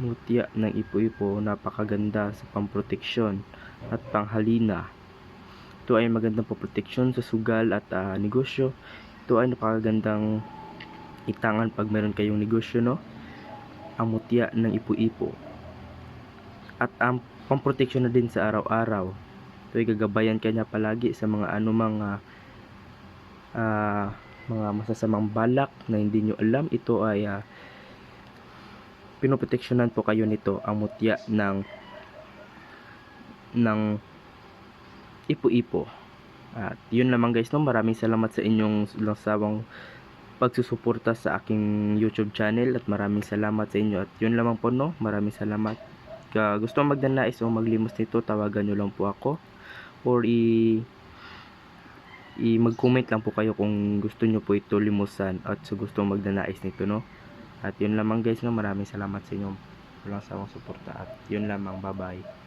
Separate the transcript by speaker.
Speaker 1: mutya ng ipo-ipo napakaganda sa pamproteksyon at panghalina. Ito ay magandang pamproteksyon sa sugal at ah, negosyo. Ito ay napakagandang itangan pag meron kayong negosyo no. Ang mutya ng ipo-ipo. At ang pamproteksyon na din sa araw-araw. Ito ay gagabayan kanya palagi sa mga anumang ah, ah, mga masasamang balak na hindi nyo alam. Ito ay ah, pinoproteksyonan po kayo nito ang mutya ng ng ipo-ipo. At yun lamang guys no, maraming salamat sa inyong langsawang pagsusuporta sa aking YouTube channel at maraming salamat sa inyo at yun lamang po no, maraming salamat. Ka gusto magdanais o maglimos nito, tawagan nyo lang po ako or i i mag-comment lang po kayo kung gusto nyo po ito limusan at so gusto magdanais nito no. At yun lamang guys no, maraming salamat sa inyong walang sawang suporta at yun lamang, bye bye.